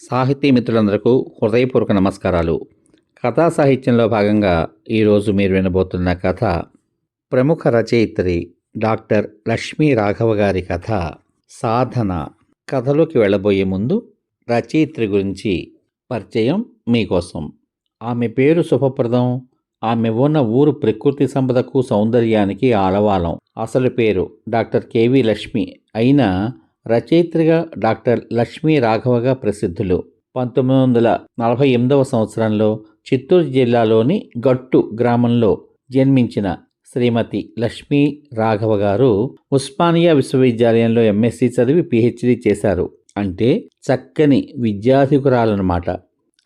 సాహితీ మిత్రులందరకు హృదయపూర్వక నమస్కారాలు. కథా సాహిత్యంలో భాగంగా ఈరోజు మీరు వినబోతున్న కథ ప్రముఖ రచయిత్రి డాక్టర్ లక్ష్మీ రాఘవ గారి కథ సాధన. కథలోకి వెళ్ళబోయే ముందు రచయిత్రి గురించి పరిచయం మీకోసం. ఆమె పేరు శుభప్రదం. ఆమె ఉన్న ఊరు ప్రకృతి సంపదకు సౌందర్యానికి ఆలవాలం. అసలు పేరు డాక్టర్ కేవి లక్ష్మి. అయినా రచయిత్రిగా డాక్టర్ లక్ష్మీ రాఘవగా ప్రసిద్ధులు. పంతొమ్మిది వందల నలభై ఎనిమిదవ సంవత్సరంలో చిత్తూరు జిల్లాలోని గట్టు గ్రామంలో జన్మించిన శ్రీమతి లక్ష్మీ రాఘవ గారు ఉస్మానియా విశ్వవిద్యాలయంలో ఎంఎస్సి చదివి పిహెచ్డి చేశారు. అంటే చక్కని విద్యాధికురాలన్నమాట.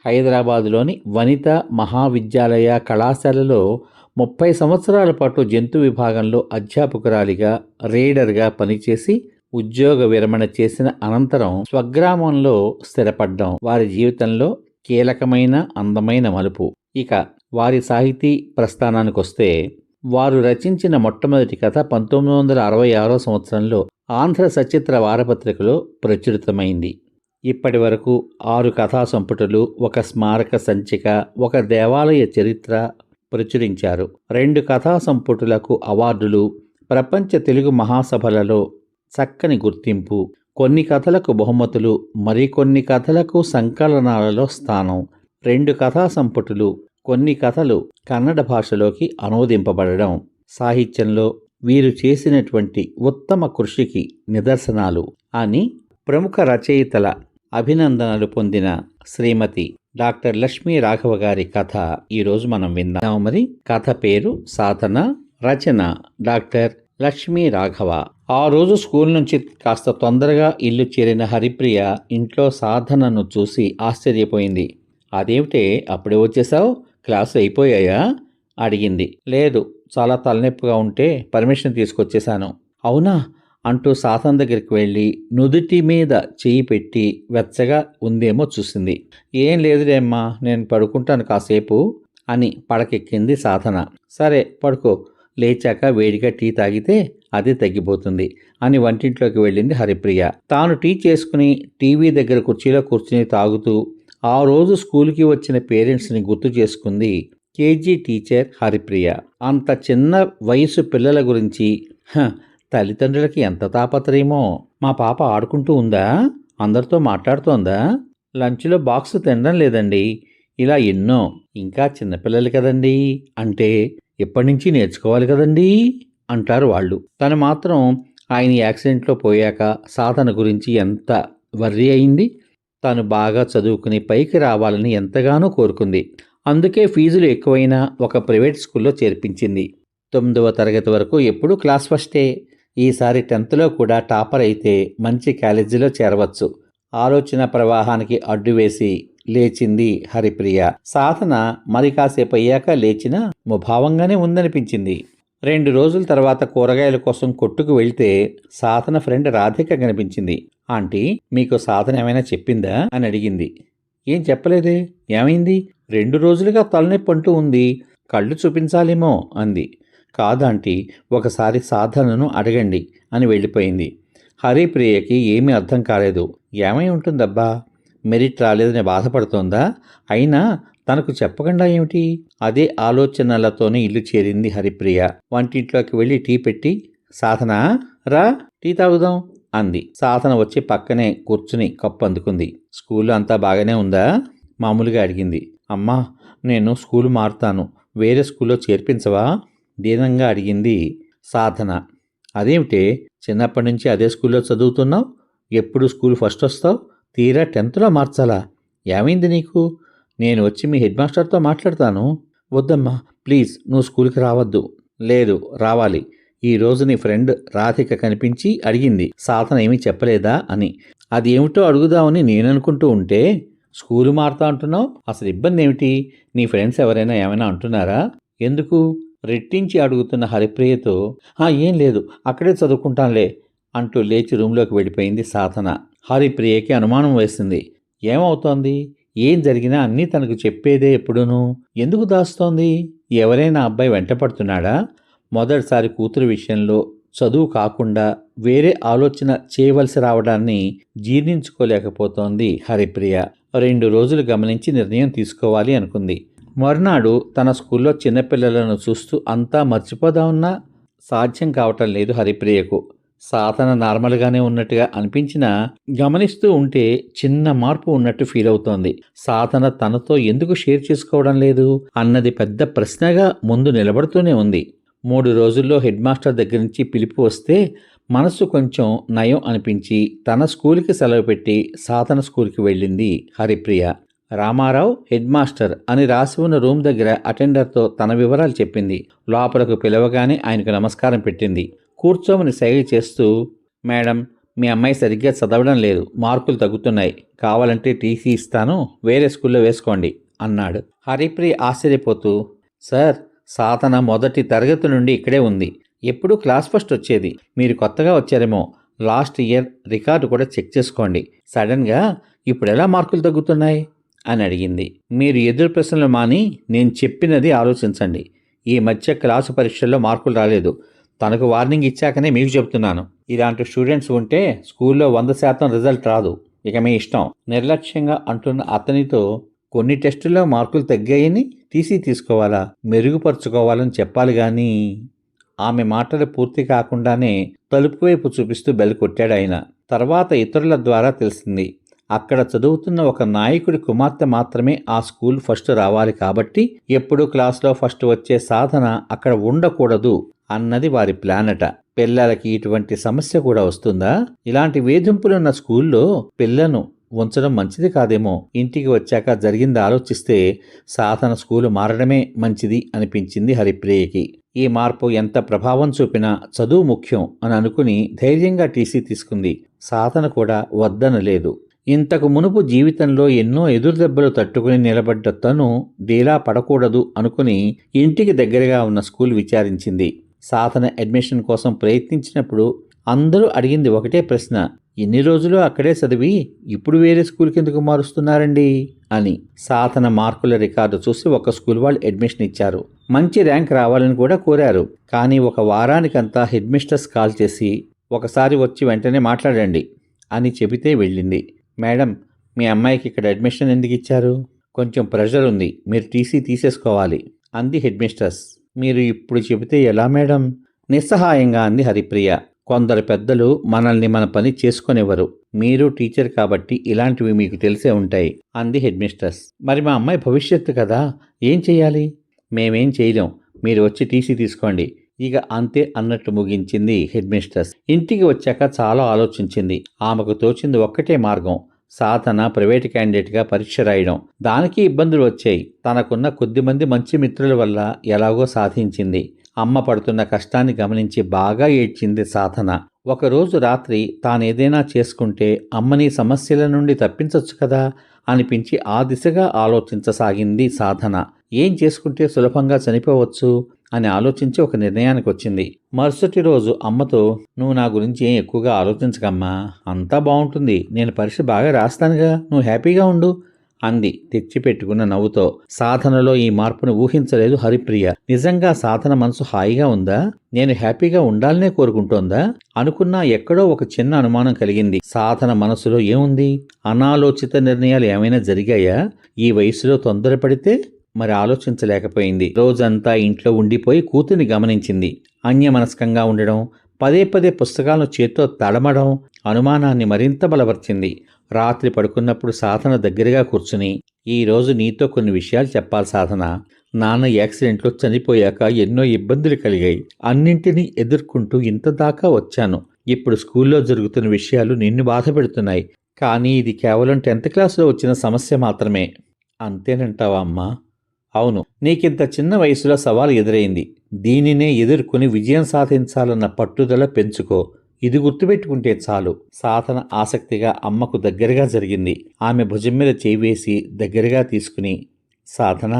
హైదరాబాదులోని వనిత మహావిద్యాలయ కళాశాలలో ముప్పై సంవత్సరాల పాటు జంతు విభాగంలో అధ్యాపకురాలిగా రీడర్గా పనిచేసి ఉద్యోగ విరమణ చేసిన అనంతరం స్వగ్రామంలో స్థిరపడ్డం వారి జీవితంలో కీలకమైన అందమైన మలుపు. ఇక వారి సాహితీ ప్రస్థానానికి వస్తే వారు రచించిన మొట్టమొదటి కథ పంతొమ్మిది వందల అరవై ఆరో సంవత్సరంలో ఆంధ్ర సచిత్ర వారపత్రికలో ప్రచురితమైంది. ఇప్పటి వరకు ఆరు కథా సంపుటులు ఒక స్మారక సంచిక ఒక దేవాలయ చరిత్ర ప్రచురించారు. రెండు కథా సంపుటులకు అవార్డులు ప్రపంచ తెలుగు మహాసభలలో చక్కని గుర్తింపు. కొన్ని కథలకు బహుమతులు మరికొన్ని కథలకు సంకలనాలలో స్థానం. రెండు కథా సంపుటులు కొన్ని కథలు కన్నడ భాషలోకి అనువదింపబడడం. సాహిత్యంలో వీరు చేసినటువంటి ఉత్తమ కృషికి నిదర్శనాలు అని ప్రముఖ రచయితల అభినందనలు పొందిన శ్రీమతి డాక్టర్ లక్ష్మీ రాఘవ గారి కథ ఈరోజు మనం విందాం. మరి కథ పేరు సాధన రచన డాక్టర్ లక్ష్మీ రాఘవ. ఆ రోజు స్కూల్ నుంచి కాస్త తొందరగా ఇల్లు చేరిన హరిప్రియ ఇంట్లో సాధనను చూసి ఆశ్చర్యపోయింది. అదేమిటే అప్పుడే వచ్చేసావు? క్లాసు అయిపోయాయా? అడిగింది. లేదు చాలా తలనొప్పిగా ఉంటే పర్మిషన్ తీసుకొచ్చేశాను. అవునా? అంటూ సాధన దగ్గరికి వెళ్ళి నుదుటి మీద చేయి పెట్టి వెచ్చగా ఉందేమో చూసింది. ఏం లేదులేమ్మా నేను పడుకుంటాను కాసేపు అని పడకెక్కింది సాధన. సరే పడుకో. లేచాక వేడిగా టీ తాగితే అది తగ్గిపోతుంది అని వంటింట్లోకి వెళ్ళింది హరిప్రియ. తాను టీ చేసుకుని టీవీ దగ్గర కుర్చీలో కూర్చుని తాగుతూ ఆ రోజు స్కూల్కి వచ్చిన పేరెంట్స్ని గుర్తు చేసుకుంది కేజీ టీచర్ హరిప్రియ. అంత చిన్న వయసు పిల్లల గురించి తల్లిదండ్రులకి ఎంత తాపత్రయమో. మా పాప ఆడుకుంటూ ఉందా? అందరితో మాట్లాడుతోందా? లంచ్లో బాక్స్ తినడం లేదండి. ఇలా ఎన్నో ఇంకా చిన్నపిల్లలు కదండి అంటే ఎప్పటినుంచి నేర్చుకోవాలి కదండీ? అంటారు వాళ్ళు. తను మాత్రం ఆయన యాక్సిడెంట్లో పోయాక సాధన గురించి ఎంత వర్రీ అయింది తను బాగా చదువుకుని పైకి రావాలని ఎంతగానో కోరుకుంది. అందుకే ఫీజులు ఎక్కువైనా ఒక ప్రైవేట్ స్కూల్లో చేర్పించింది. తొమ్మిదవ తరగతి వరకు ఎప్పుడూ క్లాస్ ఫస్టే. ఈసారి టెన్త్లో కూడా టాపర్ అయితే మంచి కాలేజీలో చేరవచ్చు. ఆలోచన ప్రవాహానికి అడ్డు వేసి లేచింది హరిప్రియ. సాధన మరి కాసేపు అయ్యాక లేచిన ముభావంగానే ఉందనిపించింది. రెండు రోజుల తర్వాత కూరగాయల కోసం కొట్టుకు వెళ్తే సాధన ఫ్రెండ్ రాధిక కనిపించింది. ఆంటీ మీకు సాధన ఏమైనా చెప్పిందా? అని అడిగింది. ఏం చెప్పలేదే? ఏమైంది? రెండు రోజులుగా తలనొప్పి అంటూ ఉంది. కళ్ళు చూపించాలేమో అంది. కాదంటీ ఒకసారి సాధనను అడగండి అని వెళ్ళిపోయింది. హరిప్రియకి ఏమీ అర్థం కాలేదు. ఏమై ఉంటుందబ్బా? మెరిట్ రాలేదని బాధపడుతోందా? అయినా తనకు చెప్పకుండా ఏమిటి? అదే ఆలోచనలతోనే ఇల్లు చేరింది హరిప్రియ. వంటింట్లోకి వెళ్ళి టీ పెట్టి సాధన రా టీ తాగుదాం అంది. సాధన వచ్చి పక్కనే కూర్చుని కప్పు అందుకుంది. స్కూల్లో అంతా బాగానే ఉందా? మామూలుగా అడిగింది. అమ్మా నేను స్కూల్ మారుతాను. వేరే స్కూల్లో చేర్పించవా? దీనంగా అడిగింది సాధన. అదేమిటే? చిన్నప్పటి నుంచి అదే స్కూల్లో చదువుతున్నావు? ఎప్పుడు స్కూల్ ఫస్ట్ వస్తావు? తీరా టెన్త్లో మార్చాలా? ఏమైంది నీకు? నేను వచ్చి మీ హెడ్ మాస్టర్తో మాట్లాడతాను. వద్దమ్మా ప్లీజ్ నువ్వు స్కూల్కి రావద్దు. లేదు రావాలి. ఈ రోజు నీ ఫ్రెండ్ రాధిక కనిపించి అడిగింది. సాధన ఏమీ చెప్పలేదా అని. అది ఏమిటో అడుగుదామని నేను అనుకుంటూ ఉంటే స్కూలు మారుతా అంటున్నావు? అసలు ఇబ్బంది ఏమిటి? నీ ఫ్రెండ్స్ ఎవరైనా ఏమైనా అంటున్నారా? ఎందుకు? రెట్టించి అడుగుతున్న హరిప్రియతో ఏం లేదు అక్కడే చదువుకుంటానులే అంటూ లేచి రూమ్లోకి వెళ్ళిపోయింది సాధన. హరిప్రియకి అనుమానం వేసింది. ఏమవుతోంది? ఏం జరిగినా అన్నీ తనకు చెప్పేదే ఎప్పుడూను. ఎందుకు దాస్తోంది? ఎవరైనా అబ్బాయి వెంటపడుతున్నాడా మొదటిసారి కూతురు విషయంలో చదువు కాకుండా వేరే ఆలోచన చేయవలసి రావడాన్ని జీర్ణించుకోలేకపోతోంది హరిప్రియ. రెండు రోజులు గమనించి నిర్ణయం తీసుకోవాలి అనుకుంది. మరునాడు తన స్కూల్లో చిన్నపిల్లలను చూస్తూ అంతా మర్చిపోదామన్నా సాధ్యం కావటం లేదు హరిప్రియకు. సాధన నార్మల్గానే ఉన్నట్టుగా అనిపించినా గమనిస్తూ ఉంటే చిన్న మార్పు ఉన్నట్టు ఫీల్ అవుతోంది. సాధన తనతో ఎందుకు షేర్ చేసుకోవడం లేదు అన్నది పెద్ద ప్రశ్నగా ముందు నిలబడుతూనే ఉంది. మూడు రోజుల్లో హెడ్ మాస్టర్ దగ్గర నుంచి పిలుపు వస్తే మనసు కొంచెం నయం అనిపించి తన స్కూల్కి సెలవు పెట్టి సాధన స్కూల్కి వెళ్ళింది హరిప్రియ. రామారావు హెడ్ మాస్టర్ అని రాసి ఉన్న రూమ్ దగ్గర అటెండర్తో తన వివరాలు చెప్పింది. లోపలకు పిలవగానే ఆయనకు నమస్కారం పెట్టింది. కూర్చోమని సైగ చేస్తూ మేడం మీ అమ్మాయి సరిగ్గా చదవడం లేదు. మార్కులు తగ్గుతున్నాయి. కావాలంటే టీసీ ఇస్తాను. వేరే స్కూల్లో వేసుకోండి అన్నాడు. హరిప్రి ఆశ్చర్యపోతూ సార్ సాధన మొదటి తరగతి నుండి ఇక్కడే ఉంది. ఎప్పుడూ క్లాస్ ఫస్ట్ వచ్చేది. మీరు కొత్తగా వచ్చారేమో. లాస్ట్ ఇయర్ రికార్డు కూడా చెక్ చేసుకోండి. సడన్గా ఇప్పుడు ఎలా మార్కులు తగ్గుతున్నాయి? అని అడిగింది. మీరు ఎదురు ప్రశ్నలు మాని నేను చెప్పినది ఆలోచించండి. ఈ మధ్య క్లాసు పరీక్షల్లో మార్కులు రాలేదు. తనకు వార్నింగ్ ఇచ్చాకనే మీకు చెప్తున్నాను. ఇలాంటి స్టూడెంట్స్ ఉంటే స్కూల్లో వంద శాతం రిజల్ట్ రాదు. ఇక మీ ఇష్టం. నిర్లక్ష్యంగా అంటున్న అతనితో కొన్ని టెస్టుల్లో మార్కులు తగ్గాయని టీసీ తీసుకోవాలా? మెరుగుపరుచుకోవాలని చెప్పాలి కానీ ఆమె మాటలు పూర్తి కాకుండానే తలుపు వైపు చూపిస్తూ బెల్ కొట్టాడు ఆయన. తర్వాత ఇతరుల ద్వారా తెలిసింది. అక్కడ చదువుతున్న ఒక నాయకుడి కుమార్తె మాత్రమే ఆ స్కూల్ ఫస్ట్ రావాలి కాబట్టి ఎప్పుడూ క్లాస్లో ఫస్ట్ వచ్చే సాధన అక్కడ ఉండకూడదు అన్నది వారి ప్లానట. పిల్లలకి ఇటువంటి సమస్య కూడా వస్తుందా? ఇలాంటి వేధింపులున్న స్కూల్లో పిల్లను ఉంచడం మంచిది కాదేమో. ఇంటికి వచ్చాక జరిగింది ఆలోచిస్తే సాధన స్కూలు మారడమే మంచిది అనిపించింది హరిప్రియకి. ఈ మార్పు ఎంత ప్రభావం చూపినా చదువు ముఖ్యం అని అనుకుని ధైర్యంగా టీసీ తీసుకుంది. సాధన కూడా వద్దనలేదు. ఇంతకు మునుపు జీవితంలో ఎన్నో ఎదురుదెబ్బలు తట్టుకుని నిలబడ్డ తను డీలా పడకూడదు అనుకుని ఇంటికి దగ్గరగా ఉన్న స్కూల్ విచారించింది. సాధన అడ్మిషన్ కోసం ప్రయత్నించినప్పుడు అందరూ అడిగింది ఒకటే ప్రశ్న ఎన్ని రోజులు అక్కడే చదివి ఇప్పుడు వేరే స్కూల్కి ఎందుకు మారుస్తున్నారండి? అని. సాధన మార్కుల రికార్డు చూసి ఒక స్కూల్ వాళ్ళు అడ్మిషన్ ఇచ్చారు. మంచి ర్యాంక్ రావాలని కూడా కోరారు. కానీ ఒక వారానికంతా హెడ్మిస్టర్స్ కాల్ చేసి ఒకసారి వచ్చి వెంటనే మాట్లాడండి అని చెబితే వెళ్ళింది. మేడం మీ అమ్మాయికి ఇక్కడ అడ్మిషన్ ఎందుకు ఇచ్చారు? కొంచెం ప్రెషర్ ఉంది. మీరు టీసీ తీసేసుకోవాలి అంది హెడ్ మిస్టర్స్. మీరు ఇప్పుడు చెబితే ఎలా మేడం? నిస్సహాయంగా అంది హరిప్రియ. కొందరు పెద్దలు మనల్ని మన పని చేసుకునేవారు మీరు టీచర్ కాబట్టి ఇలాంటివి మీకు తెలిసే ఉంటాయి అంది హెడ్మిస్టర్స్ మరి మా అమ్మాయి భవిష్యత్తు కదా? ఏం చేయాలి? మేమేం చేయలేం. మీరు వచ్చి టీసీ తీసుకోండి. ఇక అంతే అన్నట్టు ముగించింది హెడ్ మిస్టర్స్ ఇంటికి వచ్చాక చాలా ఆలోచించింది. ఆమెకు తోచింది ఒక్కటే మార్గం సాధన ప్రైవేట్ క్యాండిడేట్గా పరీక్ష రాయడం. దానికి ఇబ్బందులు వచ్చాయి. తనకున్న కొద్దిమంది మంచి మిత్రుల వల్ల ఎలాగో సాధించింది. అమ్మ పడుతున్న కష్టాన్ని గమనించి బాగా ఏడ్చింది సాధన. ఒకరోజు రాత్రి తానేదైనా చేసుకుంటే అమ్మని సమస్యల నుండి తప్పించవచ్చు కదా అనిపించి ఆ దిశగా ఆలోచించసాగింది సాధన. ఏం చేసుకుంటే సులభంగా చనిపోవచ్చు? అని ఆలోచించి ఒక నిర్ణయానికి వచ్చింది. మరుసటి రోజు అమ్మతో నువ్వు నా గురించి ఏం ఎక్కువగా ఆలోచించకమ్మా అంతా బాగుంటుంది. నేను పరీక్ష బాగా రాస్తానుగా నువ్వు హ్యాపీగా ఉండు అంది తెచ్చిపెట్టుకున్న నవ్వుతో. సాధనలో ఈ మార్పును ఊహించలేదు హరిప్రియ. నిజంగా సాధన మనసు హాయిగా ఉందా? నేను హ్యాపీగా ఉండాలనే కోరుకుంటోందా? అనుకున్నా ఎక్కడో ఒక చిన్న అనుమానం కలిగింది. సాధన మనసులో ఏముంది? అనాలోచిత నిర్ణయాలు ఏమైనా జరిగాయా? ఈ వయసులో తొందరపడితే మరి ఆలోచించలేకపోయింది. రోజంతా ఇంట్లో ఉండిపోయి కూతుర్ని గమనించింది. అన్యమనస్కంగా ఉండడం పదే పదే పుస్తకాలను చేత్తో తడమడం అనుమానాన్ని మరింత బలపరిచింది. రాత్రి పడుకున్నప్పుడు సాధన దగ్గరగా కూర్చుని ఈరోజు నీతో కొన్ని విషయాలు చెప్పాలి సాధన. నాన్న యాక్సిడెంట్లో చనిపోయాక ఎన్నో ఇబ్బందులు కలిగాయి. అన్నింటినీ ఎదుర్కొంటూ ఇంత దాకా వచ్చాను. ఇప్పుడు స్కూల్లో జరుగుతున్న విషయాలు నిన్ను బాధ పెడుతున్నాయి. కానీ ఇది కేవలం టెన్త్ క్లాస్లో వచ్చిన సమస్య మాత్రమే. అంతేనంటావా అమ్మా? అవును నీకింత చిన్న వయసులో సవాలు ఎదురైంది. దీనినే ఎదుర్కొని విజయం సాధించాలన్న పట్టుదల పెంచుకో. ఇది గుర్తుపెట్టుకుంటే చాలు. సాధన ఆసక్తిగా అమ్మకు దగ్గరగా జరిగింది. ఆమె భుజం మీద చేయివేసి దగ్గరగా తీసుకుని సాధన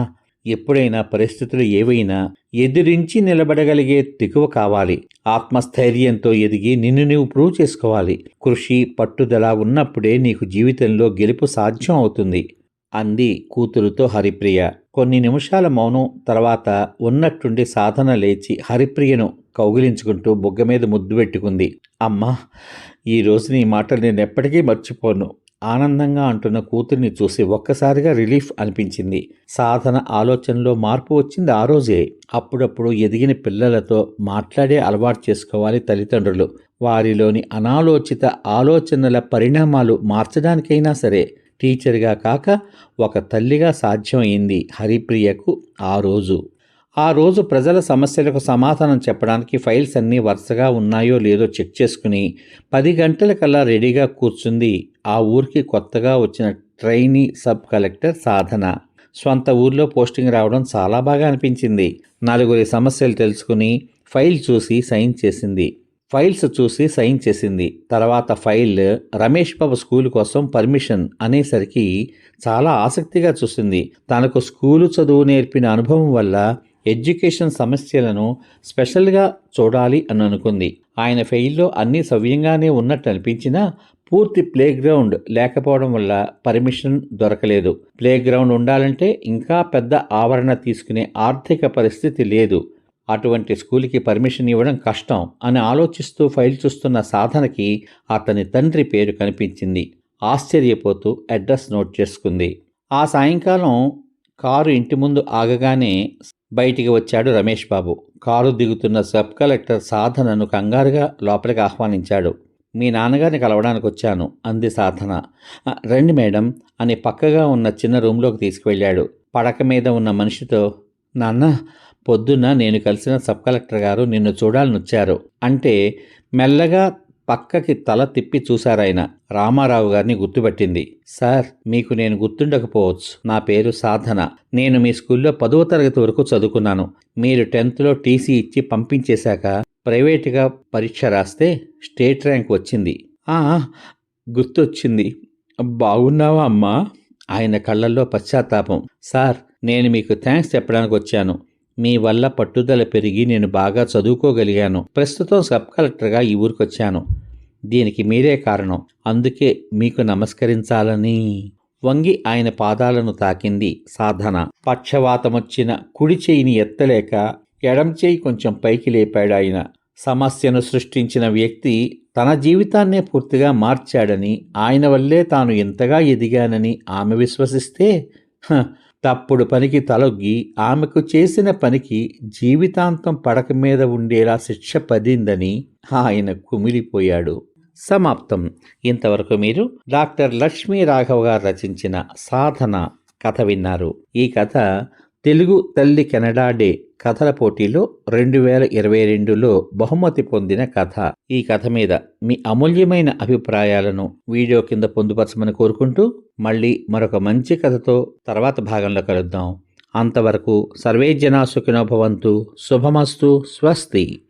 ఎప్పుడైనా పరిస్థితులు ఏవైనా ఎదిరించి నిలబడగలిగే తెగువ కావాలి. ఆత్మస్థైర్యంతో ఎదిగి నిన్ను నీవు ప్రూవ్ చేసుకోవాలి. కృషి పట్టుదల ఉన్నప్పుడే నీకు జీవితంలో గెలుపు సాధ్యం అవుతుంది. అంది కూతురుతో హరిప్రియ. కొన్ని నిమిషాల మౌనం తర్వాత ఉన్నట్టుండి సాధన లేచి హరిప్రియను కౌగిలించుకుంటూ బుగ్గ మీద ముద్దు పెట్టుకుంది. అమ్మా ఈ నీ మాటలు నేను ఎప్పటికీ మర్చిపోను. ఆనందంగా అంటున్న కూతుర్ని చూసి ఒక్కసారిగా రిలీఫ్ అనిపించింది. సాధన ఆలోచనలో మార్పు వచ్చింది ఆ రోజే. అప్పుడప్పుడు ఎదిగిన పిల్లలతో మాట్లాడే అలవాటు చేసుకోవాలి తల్లిదండ్రులు. వారిలోని అనాలోచిత ఆలోచనల పరిణామాలు మార్చడానికైనా సరే టీచర్గా కాక ఒక తల్లిగా సాధ్యమైంది హరిప్రియకు ఆ రోజు. ఆ రోజు ప్రజల సమస్యలకు సమాధానం చెప్పడానికి ఫైల్స్ అన్నీ వరుసగా ఉన్నాయో లేదో చెక్ చేసుకుని పది గంటలకల్లా రెడీగా కూర్చుంది ఆ ఊరికి కొత్తగా వచ్చిన ట్రైనీ సబ్ కలెక్టర్ సాధన. స్వంత ఊర్లో పోస్టింగ్ రావడం చాలా బాగా అనిపించింది. నలుగురి సమస్యలు తెలుసుకుని ఫైల్ చూసి సైన్ చేసింది. ఫైల్స్ చూసి సైన్ చేసింది. తర్వాత ఫైల్ రమేష్ బాబు స్కూల్ కోసం పర్మిషన్ అనేసరికి చాలా ఆసక్తిగా చూసింది. తనకు స్కూలు చదువు నేర్పిన అనుభవం వల్ల ఎడ్యుకేషన్ సమస్యలను స్పెషల్గా చూడాలి అని అనుకుంది. ఆయన ఫెయిల్లో అన్నీ సవ్యంగానే ఉన్నట్టు అనిపించినా పూర్తి ప్లే గ్రౌండ్ లేకపోవడం వల్ల పర్మిషన్ దొరకలేదు. ప్లే గ్రౌండ్ ఉండాలంటే ఇంకా పెద్ద ఆవరణ తీసుకునే ఆర్థిక పరిస్థితి లేదు. అటువంటి స్కూల్కి పర్మిషన్ ఇవ్వడం కష్టం అని ఆలోచిస్తూ ఫైల్ చూస్తున్న సాధనకి అతని తండ్రి పేరు కనిపించింది. ఆశ్చర్యపోతూ అడ్రస్ నోట్ చేసుకుంది. ఆ సాయంకాలం కారు ఇంటి ముందు ఆగగానే బయటికి వచ్చాడు రమేష్ బాబు. కారు దిగుతున్న సబ్ కలెక్టర్ సాధనను కంగారుగా లోపలికి ఆహ్వానించాడు. మీ నాన్నగారిని కలవడానికి వచ్చాను అంది సాధన. రండి మేడం అని పక్కగా ఉన్న చిన్న రూమ్లోకి తీసుకువెళ్ళాడు. పడక మీద ఉన్న మనిషితో నాన్న పొద్దున్న నేను కలిసిన సబ్ కలెక్టర్ గారు నిన్ను చూడాలని వచ్చారు అంటే మెల్లగా పక్కకి తల తిప్పి చూశారాయన. రామారావు గారిని గుర్తుపట్టింది. సార్ మీకు నేను గుర్తుండకపోవచ్చు. నా పేరు సాధన. నేను మీ స్కూల్లో పదవ తరగతి వరకు చదువుకున్నాను. మీరు టెన్త్లో టీసీ ఇచ్చి పంపించేశాక ప్రైవేటుగా పరీక్ష రాస్తే స్టేట్ ర్యాంక్ వచ్చింది. "ఆ, గుర్తొచ్చింది. బాగున్నావా అమ్మా? ఆయన కళ్ళల్లో పశ్చాత్తాపం. సార్ నేను మీకు థ్యాంక్స్ చెప్పడానికి వచ్చాను మీ వల్ల పట్టుదల పెరిగి నేను బాగా చదువుకోగలిగాను. ప్రస్తుతం సబ్ కలెక్టర్గా ఈ ఊరికి వచ్చాను దీనికి మీరే కారణం. అందుకే మీకు నమస్కరించాలని. వంగి ఆయన పాదాలను తాకింది సాధన. పక్షవాతమొచ్చిన కుడి చేయిని ఎత్తలేక ఎడం చేయి కొంచెం పైకి లేపాడు ఆయన. సమస్యను సృష్టించిన వ్యక్తి తన జీవితాన్నే పూర్తిగా మార్చాడని ఆయన వల్లే తాను ఎంతగా ఎదిగానని ఆమె విశ్వసిస్తే తప్పుడు పనికి తలొగ్గి ఆమెకు చేసిన పనికి జీవితాంతం పడక మీద ఉండేలా శిక్ష పడిందని ఆయన కుమిలిపోయాడు. సమాప్తం. ఇంతవరకు మీరు డాక్టర్ లక్ష్మీ రాఘవ్ గారు రచించిన సాధన కథ విన్నారు. ఈ కథ తెలుగు తల్లి కెనడా డే కథల పోటీలో రెండు వేల ఇరవై రెండులో బహుమతి పొందిన కథ. ఈ కథ మీద మీ అమూల్యమైన అభిప్రాయాలను వీడియో కింద పొందుపరచమని కోరుకుంటూ మళ్ళీ మరొక మంచి కథతో తర్వాత భాగంలో కలుద్దాం. అంతవరకు సర్వే జనా సుఖినోభవంతు శుభమస్తు. స్వస్తి.